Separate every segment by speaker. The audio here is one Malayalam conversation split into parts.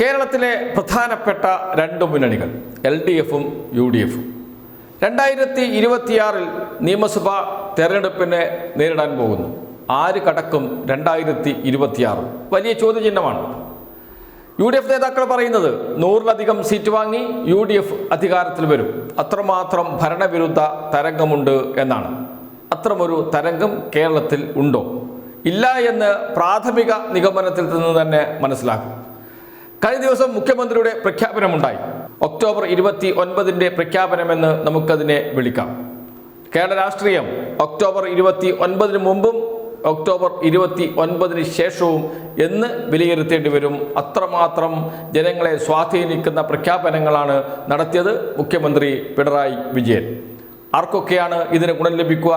Speaker 1: കേരളത്തിലെ പ്രധാനപ്പെട്ട രണ്ട് മുന്നണികൾ എൽ ഡി എഫും യു ഡി എഫും. രണ്ടായിരത്തി ഇരുപത്തിയാറിൽ നിയമസഭാ തെരഞ്ഞെടുപ്പിനെ നേരിടാൻ പോകുന്നു. ആര് കടക്കും രണ്ടായിരത്തി ഇരുപത്തിയാറ് വലിയ ചോദ്യചിഹ്നമാണ്. യു ഡി എഫ് നേതാക്കൾ പറയുന്നത് നൂറിലധികം സീറ്റ് വാങ്ങി യു ഡി എഫ് അധികാരത്തിൽ വരും. അത്രമാത്രം ഭരണവിരുദ്ധ തരംഗമുണ്ട് എന്നാണ്. അത്രമൊരു തരംഗം കേരളത്തിൽ ഉണ്ടോ? ഇല്ല എന്ന് പ്രാഥമിക നിഗമനത്തിൽ നിന്ന് തന്നെ മനസ്സിലാക്കും. കഴിഞ്ഞ ദിവസം മുഖ്യമന്ത്രിയുടെ പ്രഖ്യാപനമുണ്ടായി. ഒക്ടോബർ ഇരുപത്തി ഒൻപതിന്റെ പ്രഖ്യാപനമെന്ന് നമുക്കതിനെ വിളിക്കാം. കേരള രാഷ്ട്രീയം ഒക്ടോബർ ഇരുപത്തി ഒൻപതിന് മുമ്പും ഒക്ടോബർ ഇരുപത്തി ഒൻപതിന് ശേഷവും എന്ന് വിലയിരുത്തേണ്ടി വരും. അത്രമാത്രം ജനങ്ങളെ സ്വാധീനിക്കുന്ന പ്രഖ്യാപനങ്ങളാണ് നടത്തിയത് മുഖ്യമന്ത്രി പിണറായി വിജയൻ. ആർക്കൊക്കെയാണ് ഇതിന് ഗുണം ലഭിക്കുക?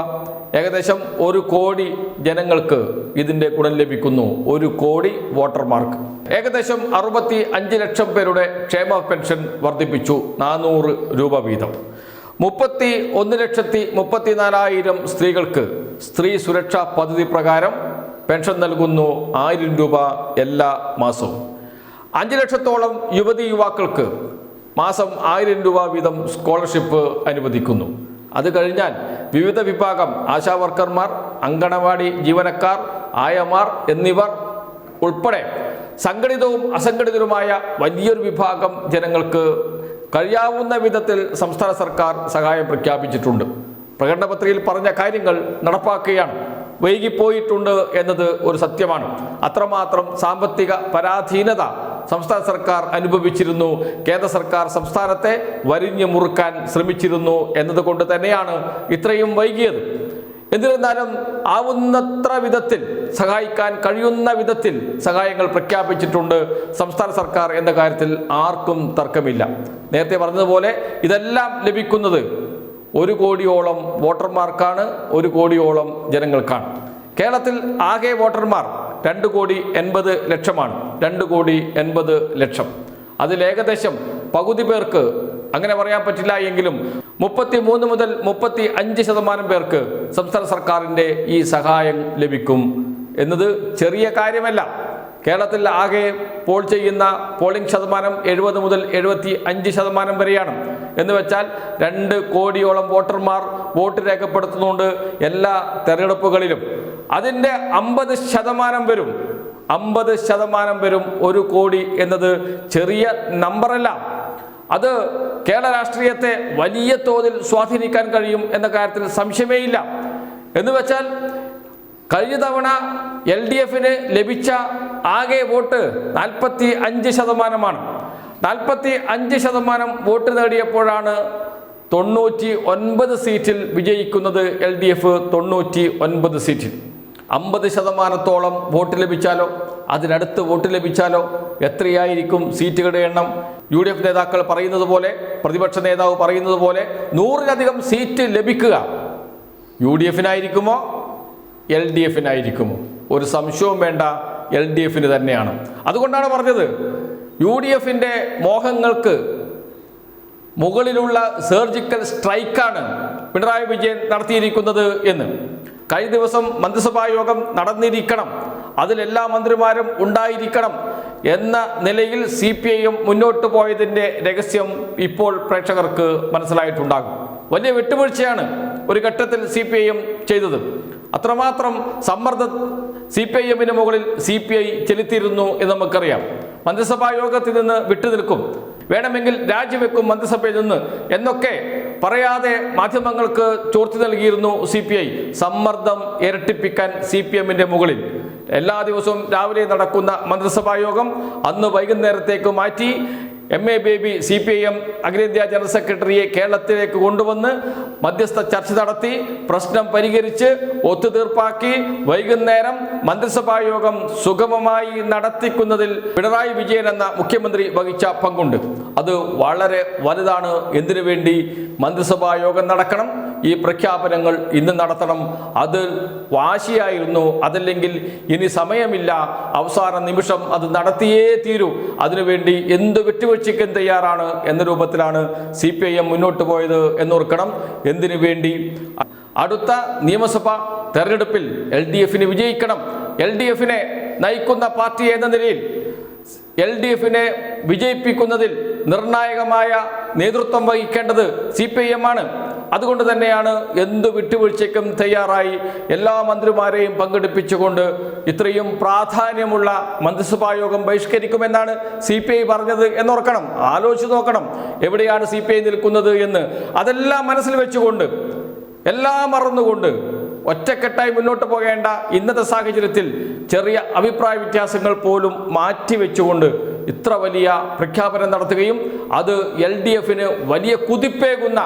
Speaker 1: ഏകദേശം ഒരു കോടി ജനങ്ങൾക്ക് ഇതിന്റെ ഗുണം ലഭിക്കുന്നു. ഒരു കോടി വോട്ടർമാർക്ക്. ഏകദേശം അറുപത്തി അഞ്ച് ലക്ഷം പേരുടെ ക്ഷേമ പെൻഷൻ വർദ്ധിപ്പിച്ചു. നാനൂറ് രൂപ വീതം. മുപ്പത്തി ഒന്ന് ലക്ഷത്തി മുപ്പത്തിനാലായിരം സ്ത്രീകൾക്ക് സ്ത്രീ സുരക്ഷാ പദ്ധതി പ്രകാരം പെൻഷൻ നൽകുന്നു ആയിരം രൂപ എല്ലാ മാസവും. അഞ്ച് ലക്ഷത്തോളം യുവതി യുവാക്കൾക്ക് മാസം ആയിരം രൂപ വീതം സ്കോളർഷിപ്പ് അനുവദിക്കുന്നു. അത് കഴിഞ്ഞാൽ വിവിധ വിഭാഗം ആശാവർക്കർമാർ അങ്കണവാടി ജീവനക്കാർ ആയമാർ എന്നിവർ ഉൾപ്പെടെ സംഘടിതവും അസംഘടിതരുമായ വലിയൊരു വിഭാഗം ജനങ്ങൾക്ക് കഴിയാവുന്ന വിധത്തിൽ സംസ്ഥാന സർക്കാർ സഹായം പ്രഖ്യാപിച്ചിട്ടുണ്ട്. പ്രകടന പത്രികയിൽ പറഞ്ഞ കാര്യങ്ങൾ നടപ്പാക്കുകയാണ്. വൈകിപ്പോയിട്ടുണ്ട് എന്നത് ഒരു സത്യമാണ്. അത്രമാത്രം സാമ്പത്തിക പരാധീനത സംസ്ഥാന സർക്കാർ അനുഭവിച്ചിരുന്നു. കേന്ദ്ര സർക്കാർ സംസ്ഥാനത്തെ വരിഞ്ഞു മുറുക്കാൻ ശ്രമിച്ചിരുന്നു എന്നതുകൊണ്ട് തന്നെയാണ് ഇത്രയും വൈകിയത്. എന്നിരുന്നാലും ആവുന്നത്ര വിധത്തിൽ സഹായിക്കാൻ കഴിയുന്ന വിധത്തിൽ സഹായങ്ങൾ പ്രഖ്യാപിച്ചിട്ടുണ്ട് സംസ്ഥാന സർക്കാർ എന്ന കാര്യത്തിൽ ആർക്കും തർക്കമില്ല. നേരത്തെ പറഞ്ഞതുപോലെ ഇതെല്ലാം ലഭിക്കുന്നത് ഒരു കോടിയോളം വോട്ടർമാർക്കാണ് ഒരു കോടിയോളം ജനങ്ങൾക്കാണ്. കേരളത്തിൽ ആകെ വോട്ടർമാർ രണ്ട് കോടി എൺപത് ലക്ഷമാണ്. രണ്ട് കോടി എൺപത് ലക്ഷം. അതിൽ ഏകദേശം പകുതി പേർക്ക് അങ്ങനെ പറയാൻ പറ്റില്ല എങ്കിലും മുപ്പത്തി മൂന്ന് മുതൽ മുപ്പത്തി അഞ്ച് ശതമാനം പേർക്ക് സംസ്ഥാന സർക്കാരിന്റെ ഈ സഹായം ലഭിക്കും എന്നത് ചെറിയ കാര്യമല്ല. കേരളത്തിൽ ആകെ പോൾ ചെയ്യുന്ന പോളിംഗ് ശതമാനം എഴുപത് മുതൽ എഴുപത്തി അഞ്ച് ശതമാനം വരെയാണ്. എന്ന് വെച്ചാൽ രണ്ട് കോടിയോളം വോട്ടർമാർ വോട്ട് രേഖപ്പെടുത്തുന്നുണ്ട് എല്ലാ തെരഞ്ഞെടുപ്പുകളിലും. അതിന്റെ അമ്പത് ശതമാനം വരും. അമ്പത് ശതമാനം വരും ഒരു കോടി എന്നത് ചെറിയ നമ്പറല്ല അത് കേരള രാഷ്ട്രീയത്തെ വലിയ തോതിൽ സ്വാധീനിക്കാൻ കഴിയും എന്ന കാര്യത്തിൽ സംശയമേയില്ല. എന്ന് വെച്ചാൽ കഴിഞ്ഞ തവണ എൽ ഡി എഫിന് ലഭിച്ച ആകെ വോട്ട് നാൽപ്പത്തി അഞ്ച് ശതമാനമാണ്. നാൽപ്പത്തി അഞ്ച് ശതമാനം വോട്ട് നേടിയപ്പോഴാണ് തൊണ്ണൂറ്റി ഒൻപത് സീറ്റിൽ വിജയിക്കുന്നത് എൽ ഡി എഫ് തൊണ്ണൂറ്റി ഒൻപത് സീറ്റിൽ. അമ്പത് ശതമാനത്തോളം വോട്ട് ലഭിച്ചാലോ? അതിനടുത്ത് വോട്ട് ലഭിച്ചാലോ? എത്രയായിരിക്കും സീറ്റുകളുടെ എണ്ണം? യു ഡി എഫ് നേതാക്കൾ പറയുന്നത് പോലെ പ്രതിപക്ഷ നേതാവ് പറയുന്നത് പോലെ നൂറിലധികം സീറ്റ് ലഭിക്കുക. യു ഡി എഫിനായിരിക്കുമോ? എൽ ഡി എഫിനായിരിക്കുമോ? ഒരു സംശയവും വേണ്ട എൽ ഡി എഫിന് തന്നെയാണ്. അതുകൊണ്ടാണ് പറഞ്ഞത് യു ഡി എഫിന്റെ മോഹങ്ങൾക്ക് മുകളിലുള്ള സർജിക്കൽ സ്ട്രൈക്കാണ് പിണറായി വിജയൻ നടത്തിയിരിക്കുന്നത് എന്ന്. കഴിഞ്ഞ ദിവസം മന്ത്രിസഭാ യോഗം നടന്നിരിക്കണം. അതിലെല്ലാ മന്ത്രിമാരും ഉണ്ടായിരിക്കണം എന്ന നിലയിൽ സി പി ഐയും മുന്നോട്ട് പോയതിന്റെ രഹസ്യം ഇപ്പോൾ പ്രേക്ഷകർക്ക് മനസ്സിലായിട്ടുണ്ടാകും. വലിയ വിട്ടുവീഴ്ചയാണ് ഒരു ഘട്ടത്തിൽ സി പി ഐ എം ചെയ്തത്. അത്രമാത്രം സമ്മർദ്ദം സി പി ഐ എമ്മിന് മുകളിൽ സി പി ഐ ചെലുത്തിയിരുന്നു എന്ന് നമുക്കറിയാം. മന്ത്രിസഭാ യോഗത്തിൽ നിന്ന് വിട്ടുനിൽക്കും. വേണമെങ്കിൽ രാജിവെക്കും മന്ത്രിസഭയിൽ നിന്ന് എന്നൊക്കെ പറയാതെ മാധ്യമങ്ങൾക്ക് ചോർത്തി നൽകിയിരുന്നു സി പി ഐ സമ്മർദ്ദം ഇരട്ടിപ്പിക്കാൻ സി പി എമ്മിന്റെ മുകളിൽ. എല്ലാ ദിവസവും രാവിലെ നടക്കുന്ന മന്ത്രിസഭാ യോഗം അന്ന് വൈകുന്നേരത്തേക്ക് മാറ്റി. M A Baby C P I M അഖിലേന്ത്യാ ജനറൽ സെക്രട്ടറിയെ കേരളത്തിലേക്ക് കൊണ്ടുവന്ന് മധ്യസ്ഥ ചർച്ച നടത്തി പ്രശ്നം പരിഹരിച്ച് ഒത്തുതീർപ്പാക്കി വൈകുന്നേരം മന്ത്രിസഭാ യോഗം സുഗമമായി നടത്തിക്കുന്നതിൽ പിണറായി വിജയൻ എന്ന മുഖ്യമന്ത്രി വഹിച്ച പങ്കുണ്ട്. അത് വളരെ വലുതാണ്. എന്തിനു വേണ്ടി മന്ത്രിസഭാ യോഗം നടക്കണം? ഈ പ്രഖ്യാപനങ്ങൾ ഇന്ന് നടത്തണം. അത് വാശിയായിരുന്നു. അതല്ലെങ്കിൽ ഇനി സമയമില്ല. അവസാന നിമിഷം അത് നടത്തിയേ തീരൂ. അതിനുവേണ്ടി എന്ത് വിട്ടുവീഴ്ചയ്ക്കും തയ്യാറാണ് എന്ന രൂപത്തിലാണ് സി പി ഐ എം മുന്നോട്ട് പോയത് എന്നോർക്കണം. എന്തിനു വേണ്ടി? അടുത്ത നിയമസഭാ തെരഞ്ഞെടുപ്പിൽ എൽ ഡി എഫിന് വിജയിക്കണം. എൽ ഡി എഫിനെ നയിക്കുന്ന പാർട്ടി എന്ന നിലയിൽ എൽ ഡി എഫിനെ വിജയിപ്പിക്കുന്നതിൽ നിർണായകമായ നേതൃത്വം വഹിക്കേണ്ടത് സി പി ഐ എം ആണ്. അതുകൊണ്ട് തന്നെയാണ് എന്ത് വിട്ടുവീഴ്ചയ്ക്കും തയ്യാറായി എല്ലാ മന്ത്രിമാരെയും പങ്കെടുപ്പിച്ചുകൊണ്ട് ഇത്രയും പ്രാധാന്യമുള്ള മന്ത്രിസഭാ യോഗം ബഹിഷ്കരിക്കുമെന്നാണ് സി പി ഐ പറഞ്ഞത് എന്നോർക്കണം. ആലോചിച്ച് നോക്കണം. എവിടെയാണ് സി പി ഐ നിൽക്കുന്നത് എന്ന്. അതെല്ലാം മനസ്സിൽ വെച്ചുകൊണ്ട് എല്ലാം മറന്നുകൊണ്ട് ഒറ്റക്കെട്ടായി മുന്നോട്ട് പോകേണ്ട ഇന്നത്തെ സാഹചര്യത്തിൽ ചെറിയ അഭിപ്രായ വ്യത്യാസങ്ങൾ പോലും മാറ്റിവെച്ചുകൊണ്ട് ഇത്ര വലിയ പ്രഖ്യാപനം നടത്തുകയും അത് എൽ ഡി എഫിന് വലിയ കുതിപ്പേകുന്ന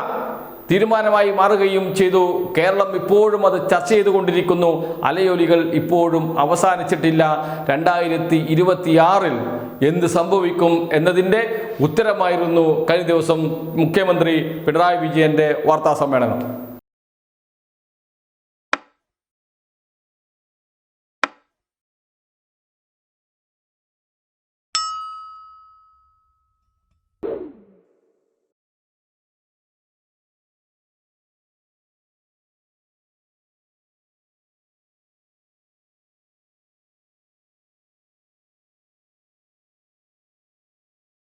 Speaker 1: തീരുമാനമായി മാറുകയും ചെയ്തു. കേരളം ഇപ്പോഴും അത് ചർച്ച ചെയ്തുകൊണ്ടിരിക്കുന്നു. അലയൊലികൾ ഇപ്പോഴും അവസാനിച്ചിട്ടില്ല. രണ്ടായിരത്തി ഇരുപത്തിയാറിൽ എന്ത് സംഭവിക്കും എന്നതിന്റെ ഉത്തരമായിരുന്നു കഴിഞ്ഞ ദിവസം മുഖ്യമന്ത്രി പിണറായി വിജയന്റെ വാർത്താ സമ്മേളനം.